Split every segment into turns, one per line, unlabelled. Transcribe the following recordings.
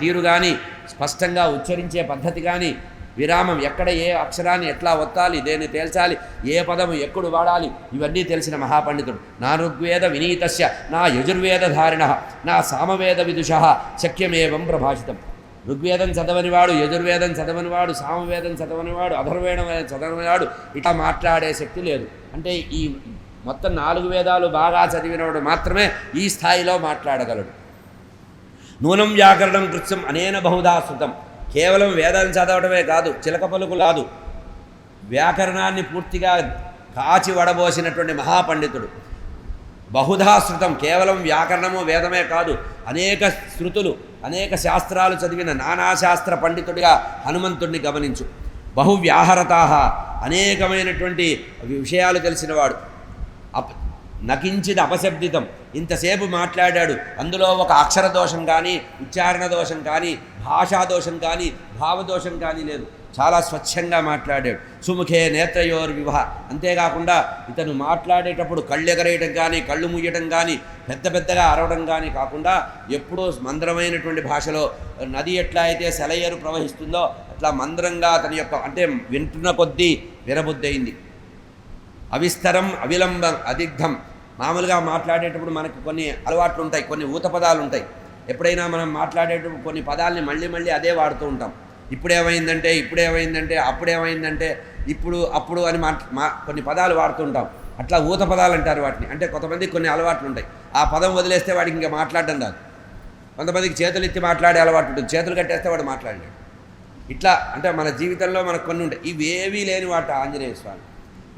తీరు కానీ స్పష్టంగా ఉచ్చరించే పద్ధతి కానీ విరామం ఎక్కడ ఏ అక్షరాన్ని ఎట్లా ఒత్తాలి దేన్ని తేల్చాలి ఏ పదము ఎక్కడు వాడాలి ఇవన్నీ తెలిసిన మహాపండితుడు. నా ఋగ్వేద వినీతస్య నా యజుర్వేదధారిణ నా సామవేద విదుష శక్యమేవం ప్రభాషితం. ఋగ్వేదం చదవనివాడు యజుర్వేదం చదవనివాడు సామవేదం చదవనివాడు అధర్వేదం చదవనివాడు ఇట్లా మాట్లాడే శక్తి లేదు. అంటే ఈ మొత్తం నాలుగు వేదాలు బాగా చదివినవాడు మాత్రమే ఈ స్థాయిలో మాట్లాడగలడు. నూనం వ్యాకరణం కృత్యం అనేన బహుధా శృతం కేవలం వేదాలు చదవడమే కాదు చిలక పలుకు కాదు వ్యాకరణాన్ని పూర్తిగా కాచి వడబోసినటువంటి మహాపండితుడు. బహుధా శృతం కేవలం వ్యాకరణము వేదమే కాదు అనేక శృతులు అనేక శాస్త్రాలు చదివిన నానాశాస్త్ర పండితుడిగా హనుమంతుడిని గమనించు. బహువ్యాహరతాహ అనేకమైనటువంటి విషయాలు తెలిసినవాడు. అప్ నకించిది అపశబ్దితం. ఇంతసేపు మాట్లాడాడు. అందులో ఒక అక్షర దోషం కానీ ఉచ్చారణ దోషం కానీ భాషా దోషం కానీ భావదోషం కానీ లేదు. చాలా స్వచ్ఛంగా మాట్లాడాడు. సుముఖే నేత్రయోర్ వివాహ. అంతేకాకుండా ఇతను మాట్లాడేటప్పుడు కళ్ళు కానీ కళ్ళు ముయ్యడం కానీ పెద్ద పెద్దగా అరవడం కానీ కాకుండా ఎప్పుడూ మందరమైనటువంటి భాషలో నది ఎట్లా అయితే సెలయేరు ప్రవహిస్తుందో అట్లా మందరంగా అతని యొక్క అంటే వింటున్న కొద్దీ వినబుద్ధయింది. అవిస్తరం అవిలంబం అదిగ్ధం. మామూలుగా మాట్లాడేటప్పుడు మనకు కొన్ని అలవాట్లు ఉంటాయి కొన్ని ఊత పదాలు ఉంటాయి ఎప్పుడైనా మనం మాట్లాడేటప్పుడు కొన్ని పదాలని మళ్ళీ మళ్ళీ అదే వాడుతూ ఉంటాం. ఇప్పుడేమైందంటే ఇప్పుడేమైందంటే అప్పుడేమైందంటే ఇప్పుడు అప్పుడు అని మా మా కొన్ని పదాలు వాడుతుంటాం అట్లా ఊత పదాలు అంటారు వాటిని. అంటే కొంతమందికి కొన్ని అలవాట్లు ఉంటాయి ఆ పదం వదిలేస్తే వాడికి ఇంకా మాట్లాడడం రాదు. కొంతమందికి చేతులు ఎత్తి మాట్లాడే అలవాటు ఉంటుంది. చేతులు కట్టేస్తే వాడు మాట్లాడలేడు. ఇట్లా అంటే మన జీవితంలో మనకు కొన్ని ఉంటాయి. ఇవేవీ లేని వాట ఆంజనేయ స్వామి.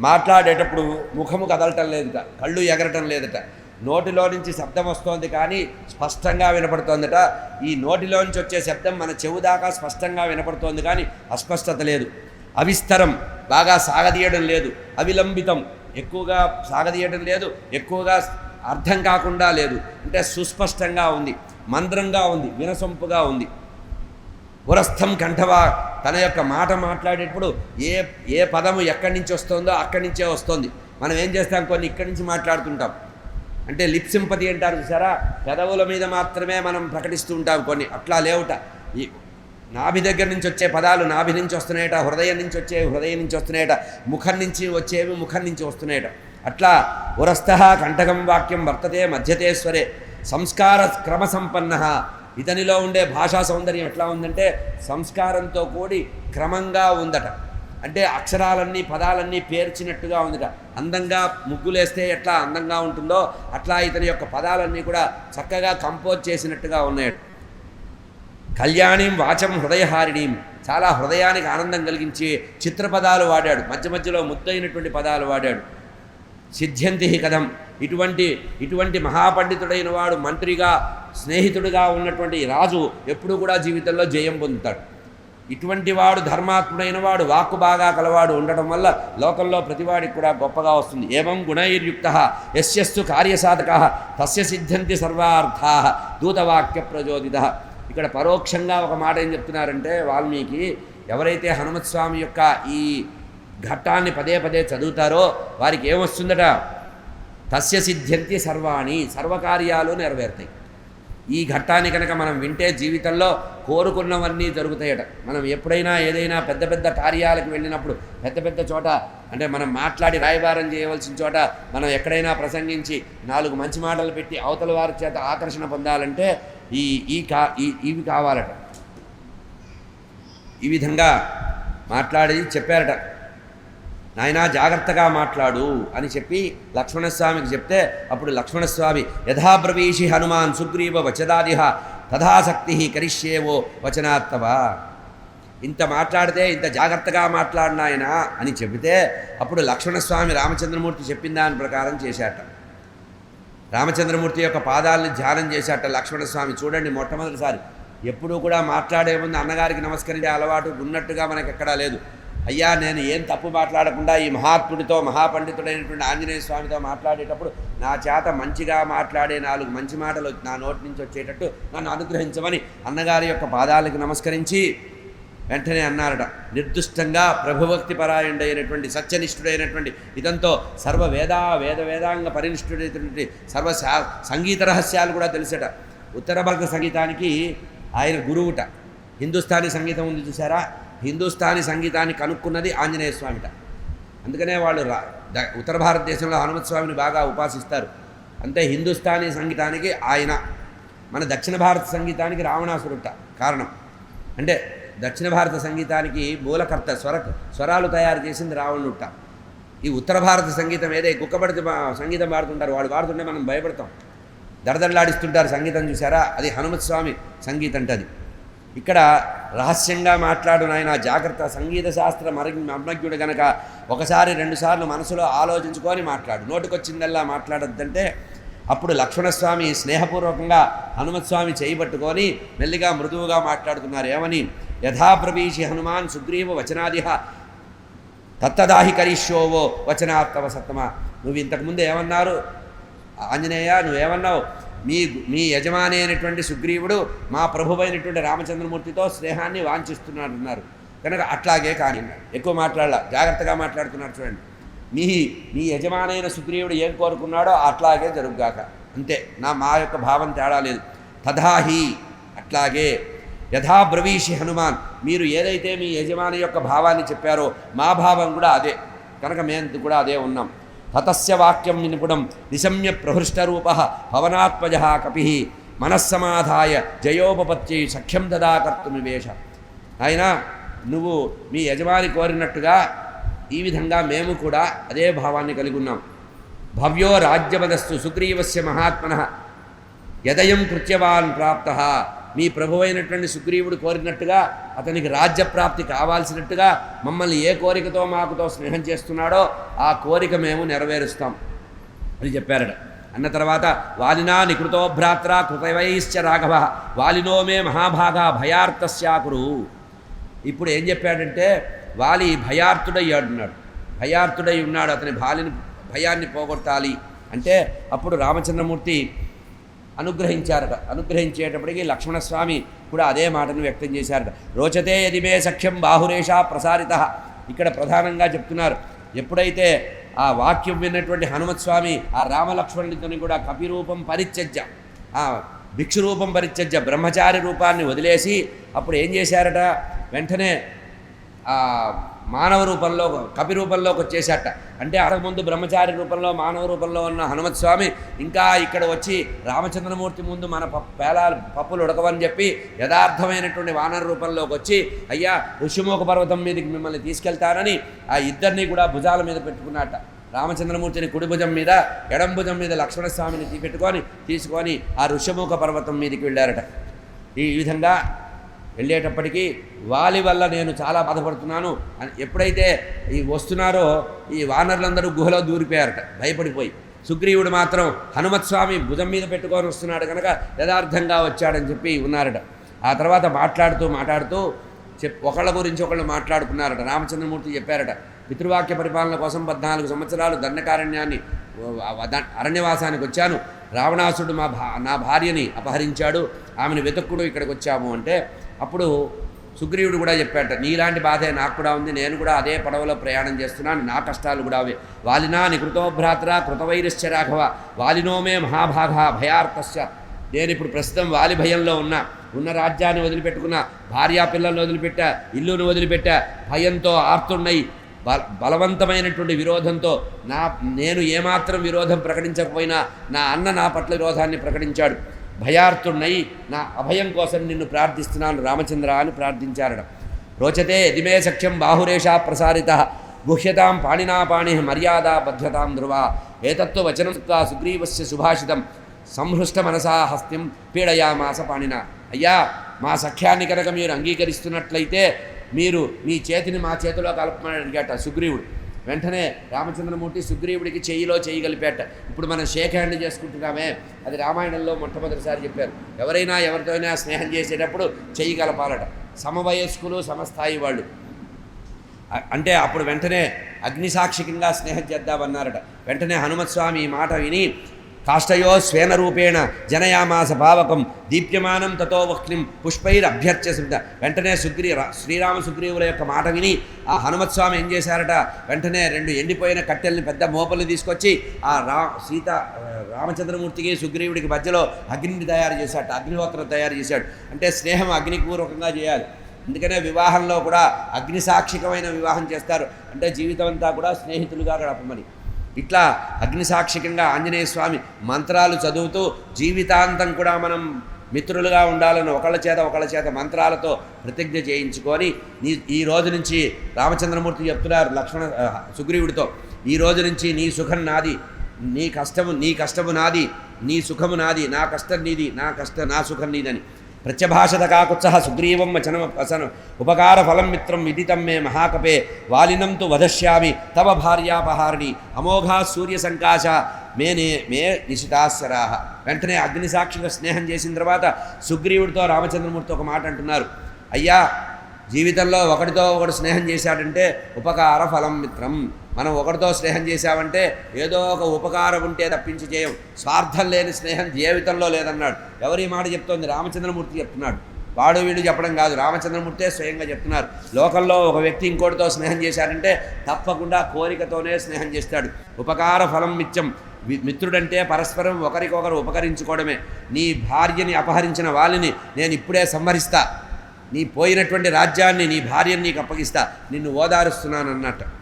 మాట్లాడేటప్పుడు ముఖము కదలటం లేదుట కళ్ళు ఎగరటం లేదట. నోటిలో నుంచి శబ్దం వస్తోంది కానీ స్పష్టంగా వినపడుతోందట. ఈ నోటిలో నుంచి వచ్చే శబ్దం మన చెవు దాకా స్పష్టంగా వినపడుతోంది కానీ అస్పష్టత లేదు. అవిస్తరం బాగా సాగదీయడం లేదు. అవిలంబితం ఎక్కువగా సాగదీయడం లేదు ఎక్కువగా అర్థం కాకుండా లేదు. అంటే సుస్పష్టంగా ఉంది మంద్రంగా ఉంది వినసొంపుగా ఉంది. పురస్థం కంఠవా? తన యొక్క మాట మాట్లాడేటప్పుడు ఏ ఏ పదము ఎక్కడి నుంచి వస్తుందో అక్కడి నుంచే వస్తుంది. మనం ఏం చేస్తాం? కొన్ని ఇక్కడి నుంచి మాట్లాడుతుంటాం. అంటే లిప్సింపతి అంటారు చూసారా? పెదవుల మీద మాత్రమే మనం ప్రకటిస్తూ ఉంటాం కొన్ని. అట్లా లేవుట. ఈ నాభి దగ్గర నుంచి వచ్చే పదాలు నాభి నుంచి వస్తున్నాయట హృదయం నుంచి వచ్చే హృదయం నుంచి వస్తున్నాయట ముఖం నుంచి వచ్చేవి ముఖం నుంచి వస్తున్నాయట. అట్లా ఉరస్థ కంఠకం వాక్యం వర్తతే మధ్యతేశ్వరే సంస్కార క్రమ సంపన్న ఇతనిలో ఉండే భాషా సౌందర్యం ఎట్లా ఉందంటే సంస్కారంతో కూడి క్రమంగా ఉందట. అంటే అక్షరాలన్నీ పదాలన్నీ పేర్చినట్టుగా ఉందిట. అందంగా ముగ్గులేస్తే ఎట్లా అందంగా ఉంటుందో అట్లా ఇతని యొక్క పదాలన్నీ కూడా చక్కగా కంపోజ్ చేసినట్టుగా ఉన్నాయి. కళ్యాణిం వాచం హృదయహారిణీం. చాలా హృదయానికి ఆనందం కలిగించి చిత్రపదాలు వాడాడు. మధ్య మధ్యలో ముద్దైనటువంటి పదాలు వాడాడు. సిద్ధ్యంతి కథం. ఇటువంటి ఇటువంటి మహాపండితుడైన వాడు మంత్రిగా స్నేహితుడిగా ఉన్నటువంటి రాజు ఎప్పుడు కూడా జీవితంలో జయం పొందుతాడు. ఇటువంటి వాడు ధర్మాత్ముడైన వాడు వాక్కు బాగా కలవాడు ఉండటం వల్ల లోకంలో ప్రతివాడికి కూడా గొప్పగా వస్తుంది. ఏవం గుణైర్యుక్త యస్యస్సు కార్యసాధక తస్య సిద్ధ్యంతి సర్వార్థా దూతవాక్య ప్రచోదిత. ఇక్కడ పరోక్షంగా ఒక మాట ఏం చెప్తున్నారంటే వాల్మీకి ఎవరైతే హనుమత్ స్వామి యొక్క ఈ ఘట్టాన్ని పదే పదే చదువుతారో వారికి ఏమొస్తుందట? తస్య సిద్ధ్యంతి సర్వాణి సర్వకార్యాలు నెరవేరుతాయి. ఈ ఘట్టాన్ని కనుక మనం వింటే జీవితంలో కోరుకున్నవన్నీ జరుగుతాయట. మనం ఎప్పుడైనా ఏదైనా పెద్ద పెద్ద కార్యాలకు వెళ్ళినప్పుడు పెద్ద పెద్ద చోట అంటే మనం మాట్లాడి రాయబారం చేయవలసిన చోట మనం ఎక్కడైనా ప్రసంగించి నాలుగు మంచి మాటలు పెట్టి అవతల వారి చేత ఆకర్షణ పొందాలంటే ఈ ఈ కా ఇవి కావాలట. ఈ విధంగా మాట్లాడి చెప్పారట. నాయనా జాగ్రత్తగా మాట్లాడు అని చెప్పి లక్ష్మణస్వామికి చెప్తే అప్పుడు లక్ష్మణస్వామి యథాబ్రవీషి హనుమాన్ సుగ్రీవ వచదాదిహ తథాసక్తి కరిష్యేవో వచనాత్తవ. ఇంత మాట్లాడితే ఇంత జాగ్రత్తగా మాట్లాడినాయనా అని చెబితే అప్పుడు లక్ష్మణస్వామి రామచంద్రమూర్తి చెప్పిన దాని ప్రకారం చేశాట. రామచంద్రమూర్తి యొక్క పాదాలను ధ్యానం చేశాట లక్ష్మణస్వామి. చూడండి మొట్టమొదటిసారి ఎప్పుడూ కూడా మాట్లాడే ముందు అన్నగారికి నమస్కరించే అలవాటు ఉన్నట్టుగా మనకి ఎక్కడా లేదు. అయ్యా నేను ఏం తప్పు మాట్లాడకుండా ఈ మహాత్ముడితో మహాపండితుడైనటువంటి ఆంజనేయ స్వామితో మాట్లాడేటప్పుడు నా చేత మంచిగా మాట్లాడే నాలుగు మంచి మాటలు నా నోటి నుంచి వచ్చేటట్టు నన్ను అనుగ్రహించమని అన్నగారి యొక్క పాదాలకు నమస్కరించి వెంటనే అన్నారట. నిర్దుష్టంగా ప్రభుభక్తి పరాయణుడైనటువంటి సత్యనిష్ఠుడైనటువంటి ఇదంతో సర్వ వేదా వేద వేదాంగ పరినిష్ఠుడైనటువంటి సర్వ సంగీత రహస్యాలు కూడా తెలిసట. ఉత్తర భారత సంగీతానికి ఆయన గురువుట. హిందుస్థానీ సంగీతం ఉంది చూసారా హిందుస్థానీ సంగీతాన్ని కనుక్కున్నది ఆంజనేయ స్వామిట. అందుకనే వాళ్ళు రా ఉత్తర భారతదేశంలో హనుమత్ స్వామిని బాగా ఉపాసిస్తారు. అంతే హిందుస్థానీ సంగీతానికి ఆయన మన దక్షిణ భారత సంగీతానికి రావణాసురుట కారణం. అంటే దక్షిణ భారత సంగీతానికి మూలకర్త స్వర స్వరాలు తయారు చేసింది రావణుట. ఈ ఉత్తర భారత సంగీతం ఏదే కుక్కబడితే సంగీతం పాడుతుంటారు వాళ్ళు పాడుతుంటే మనం భయపడతాం. దడదడలాడిస్తుంటారు సంగీతం చూసారా? అది హనుమత్ స్వామి సంగీతం అది ఇక్కడ రహస్యంగా మాట్లాడు నాయన జాగ్రత్త. సంగీత శాస్త్ర మరగి మమ్మజ్ఞుడు గనక ఒకసారి రెండుసార్లు మనసులో ఆలోచించుకొని మాట్లాడు. నోటికొచ్చిందల్లా మాట్లాడొద్దంటే అప్పుడు లక్ష్మణస్వామి స్నేహపూర్వకంగా హనుమత్స్వామి చేయబట్టుకొని మెల్లిగా మృదువుగా మాట్లాడుతున్నారు ఏమని? యథాప్రవీషి హనుమాన్ సుగ్రీవ వచనాదిహ తత్తదాహి కరీష్యోవో వచనాత్తవ సత్తమ. నువ్వు ఇంతకుముందు ఏమన్నారు? ఆంజనేయ నువ్వేమన్నావు? మీ మీ యజమాని అయినటువంటి సుగ్రీవుడు మా ప్రభువైనటువంటి రామచంద్రమూర్తితో స్నేహాన్ని వాంఛిస్తున్నాడున్నారు కనుక అట్లాగే కానీ ఎక్కువ మాట్లాడాల జాగ్రత్తగా మాట్లాడుతున్నారు చూడండి. మీ మీ యజమానైన సుగ్రీవుడు ఏం కోరుకున్నాడో అట్లాగే జరుగుగాక. అంతే నా మా యొక్క భావం తేడా లేదు. తథాహి అట్లాగే యథాబ్రవీషి హనుమాన్ మీరు ఏదైతే మీ యజమాని యొక్క భావాన్ని చెప్పారో మా భావం కూడా అదే. కనుక మేము కూడా అదే ఉన్నాం. హతస్య వాక్యం వినుపుడం నిశమ్య ప్రహృష్టరూప పవనాత్మజ కపి మనస్సమాధాయ జయోపపత్యై సఖ్యం దదాకర్తుమివేష ఆయన నువ్వు మీ యజమాని కోరినట్టుగా ఈ విధంగా మేము కూడా అదే భావాన్ని కలిగి ఉన్నాం భవ్యో రాజ్యమదస్సు సుగ్రీవస్య మహాత్మన యదయం కృత్యవాన్ ప్రాప్త మీ ప్రభువైనటువంటి సుగ్రీవుడు కోరినట్టుగా అతనికి రాజ్యప్రాప్తి కావాల్సినట్టుగా మమ్మల్ని ఏ కోరికతో మాకుతో స్నేహం చేస్తున్నాడో ఆ కోరిక మేము నెరవేరుస్తాం అని చెప్పారట. అన్న తర్వాత వాలినా నికృతో భ్రాత్ర కృతవైశ్చ రాఘవ వాలినో మే మహాభాగా భయార్తస్యాకురు ఇప్పుడు ఏం చెప్పాడంటే వాలి భయార్థుడయ్యాడున్నాడు భయార్థుడై ఉన్నాడు. అతని బాలిని భయాన్ని పోగొట్టాలి. అంటే అప్పుడు రామచంద్రమూర్తి అనుగ్రహించారట. అనుగ్రహించేటప్పటికీ లక్ష్మణస్వామి కూడా అదే మాటను వ్యక్తం చేశారట. రోచతే యదిమే సఖ్యం బాహురేష ప్రసారిత. ఇక్కడ ప్రధానంగా చెప్తున్నారు. ఎప్పుడైతే ఆ వాక్యం విన్నటువంటి హనుమత్స్వామి ఆ రామలక్ష్మణుడితోని కూడా కపిరూపం పరిత్యజ్య ఆ భిక్షు రూపం పరిత్యజ్య బ్రహ్మచారి రూపాన్ని వదిలేసి అప్పుడు ఏం చేశారట? వెంటనే మానవ రూపంలో కపి రూపంలోకి వచ్చేసాట అంటే అంతకుముందు బ్రహ్మచారి రూపంలో మానవ రూపంలో ఉన్న హనుమత్ స్వామి ఇంకా ఇక్కడ వచ్చి రామచంద్రమూర్తి ముందు మన పప్పు పేలాలు పప్పులు ఉడకవని చెప్పి యథార్థమైనటువంటి వానర రూపంలోకి వచ్చి అయ్యా ఋషిముఖ పర్వతం మీదకి మిమ్మల్ని తీసుకెళ్తానని ఆ ఇద్దరిని కూడా భుజాల మీద పెట్టుకున్నట్ట. రామచంద్రమూర్తిని కుడి భుజం మీద ఎడం భుజం మీద లక్ష్మణస్వామిని తీ- పెట్టుకొని తీసుకొని ఆ ఋషముఖ పర్వతం మీదకి వెళ్ళారట. ఈ విధంగా వెళ్ళేటప్పటికీ వాలి వల్ల నేను చాలా బాధపడుతున్నాను. అని ఎప్పుడైతే ఈ వస్తున్నారో ఈ వానరులందరూ గుహలో దూరిపోయారట భయపడిపోయి. సుగ్రీవుడు మాత్రం హనుమత్ స్వామి భుజం మీద పెట్టుకొని వస్తున్నాడు కనుక యథార్థంగా వచ్చాడని చెప్పి ఉన్నారట. ఆ తర్వాత మాట్లాడుతూ మాట్లాడుతూ చెప్ ఒకళ్ళ గురించి ఒకళ్ళు మాట్లాడుకున్నారట. రామచంద్రమూర్తి చెప్పారట పితృవాక్య పరిపాలన కోసం పద్నాలుగు సంవత్సరాలు దండకారణ్యాన్ని అరణ్యవాసానికి వచ్చాను. రావణాసుడు మా భా నా భార్యని అపహరించాడు. ఆమెను వెతుక్కుడు ఇక్కడికి వచ్చాము అంటే అప్పుడు సుగ్రీవుడు కూడా చెప్పాట నీలాంటి బాధే నాకు కూడా ఉంది నేను కూడా అదే పడవలో ప్రయాణం చేస్తున్నాను నా కష్టాలు కూడా అవే. వాలినా నికృతోభ్రాత్ర కృతవైరశ్చ రాఘవ వాలినోమే మహాభాగ భయార్తస్య నేను ఇప్పుడు ప్రస్తుతం వాలి భయంలో ఉన్నా ఉన్న రాజ్యాన్ని వదిలిపెట్టుకున్నా భార్యా పిల్లల్ని వదిలిపెట్టా ఇల్లును వదిలిపెట్టా భయంతో ఆర్తున్నై బల బలవంతమైనటువంటి విరోధంతో నా నేను ఏమాత్రం విరోధం ప్రకటించకపోయినా నా అన్న నా పట్ల విరోధాన్ని ప్రకటించాడు. భయార్తున్నై నా అభయం కోసం నిన్ను ప్రార్థిస్తున్నాను రామచంద్ర అని ప్రార్థించారట. రోచతే యదిమే సఖ్యం బాహురేషా ప్రసారిత. గుహ్యతాం పాణినా పాణి మర్యాద బద్ధతాం ధ్రువ. ఏతత్వ వచనం సుగ్రీవస్య సుభాషితం. సంహృష్ట మనసా హస్తిం పీడయామాస పాణిన. అయ్యా మా సఖ్యాన్ని కనుక మీరు అంగీకరిస్తున్నట్లయితే మీరు మీ చేతిని మా చేతిలో కలపమని అడిగాట సుగ్రీవుడు. వెంటనే రామచంద్రమూర్తి సుగ్రీవుడికి చెయ్యిలో చేయగలిపేట ఇప్పుడు మనం షేక్ హ్యాండ్ చేసుకుంటున్నామే. అది రామాయణంలో మొట్టమొదటిసారి చెప్పారు. ఎవరైనా ఎవరితోనైనా స్నేహం చేసేటప్పుడు చెయ్యి కలపాలట. సమవయస్కులు సమస్థాయి వాళ్ళు. అంటే అప్పుడు వెంటనే అగ్నిసాక్షికంగా స్నేహం చేద్దామన్నారట. వెంటనే హనుమత్స్వామి ఈ మాట విని కాష్టయో స్వేన రూపేణ జనయామాస పావకం దీప్యమానం తతో వహ్నిం పుష్పైర్ శబ్ద వెంటనే సుగ్రీ శ్రీరామ సుగ్రీవుల యొక్క మాట విని ఆ హనుమత్స్వామి ఏం చేశారట। వెంటనే రెండు ఎండిపోయిన కట్టెల్ని పెద్ద మోపలు తీసుకొచ్చి ఆ రా సీత రామచంద్రమూర్తికి సుగ్రీవుడికి మధ్యలో అగ్నిని తయారు చేశాడు అగ్నిహోత్రం తయారు చేశాడు। అంటే స్నేహం అగ్నిపూర్వకంగా చేయాలి। అందుకనే వివాహంలో కూడా అగ్ని సాక్షికమైన వివాహం చేస్తారు। అంటే జీవితం అంతా కూడా స్నేహితులుగా గడపమని। ఇట్లా అగ్నిసాక్షికంగా ఆంజనేయ స్వామి మంత్రాలు చదువుతూ జీవితాంతం కూడా మనం మిత్రులుగా ఉండాలని ఒకళ్ళ చేత ఒకళ్ళ చేత మంత్రాలతో ప్రతిజ్ఞ చేయించుకొని నీ ఈ రోజు నుంచి రామచంద్రమూర్తి చెప్తున్నారు లక్ష్మణ సుగ్రీవుడితో ఈ రోజు నుంచి నీ సుఖం నాది నీ కష్టము నీ కష్టము నాది నీ సుఖము నాది నా కష్టం నీది నా కష్ట నా సుఖం నీదని. ప్రత్యభాషత కాకుత్సహ సుగ్రీవం వచనం వసన ఉపకార ఫలం మిత్రం విదితం మే మహాకపే వాలినం తు వదశ్యామి తవ భార్యాపహారిణి అమోఘా సూర్య సంకాశ మేనే మే నిశితాశ్చరా వెంటనే అగ్నిసాక్షిగా స్నేహం చేసిన తర్వాత సుగ్రీవుడితో రామచంద్రమూర్తి ఒక మాట అంటున్నారు. అయ్యా జీవితంలో ఒకటితో ఒకడు స్నేహం చేశాడంటే ఉపకార ఫలం మిత్రం మనం ఒకరితో స్నేహం చేశామంటే ఏదో ఒక ఉపకారం ఉంటే తప్పించి చేయం. స్వార్థం లేని స్నేహం జీవితంలో లేదన్నాడు. ఎవరి మాట చెప్తోంది? రామచంద్రమూర్తి చెప్తున్నాడు. వాడు వీడు చెప్పడం కాదు. రామచంద్రమూర్తే స్వయంగా చెప్తున్నారు. లోకంలో ఒక వ్యక్తి ఇంకోటితో స్నేహం చేశారంటే తప్పకుండా కోరికతోనే స్నేహం చేస్తాడు. ఉపకార ఫలం మిత్యం మిత్రుడంటే పరస్పరం ఒకరికొకరు ఉపకరించుకోవడమే. నీ భార్యని అపహరించిన వాళ్ళని నేను ఇప్పుడే సంహరిస్తా. నీ పోయినటువంటి రాజ్యాన్ని నీ భార్యని నీకు అప్పగిస్తా. నిన్ను ఓదారుస్తున్నాను అన్నట్టు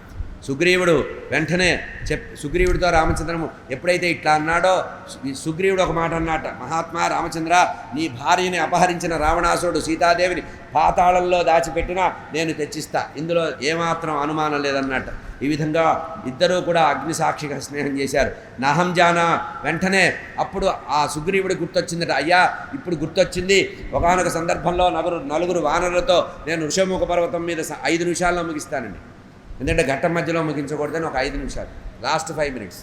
సుగ్రీవుడు వెంటనే చెప్ సుగ్రీవుడితో రామచంద్రము ఎప్పుడైతే ఇట్లా అన్నాడో ఈ సుగ్రీవుడు ఒక మాట అన్నట మహాత్మా రామచంద్ర నీ భార్యని అపహరించిన రావణాసుడు సీతాదేవిని పాతాళంలో దాచిపెట్టినా నేను తెచ్చిస్తా. ఇందులో ఏమాత్రం అనుమానం లేదన్నట్టు. ఈ విధంగా ఇద్దరూ కూడా అగ్నిసాక్షిగా స్నేహం చేశారు. నాహం జానా వెంటనే అప్పుడు ఆ సుగ్రీవుడి గుర్తొచ్చిందట అయ్యా ఇప్పుడు గుర్తొచ్చింది. ఒకనొక సందర్భంలో నలుగురు నలుగురు వానరులతో నేను ఋషముఖ పర్వతం మీద ఐదు నిమిషాల్లో ముగిస్తానండి. ఎందుకంటే ఘట్టం మధ్యలో ముగించకూడదని ఒక ఐదు నిమిషాలు లాస్ట్ ఫైవ్ మినిట్స్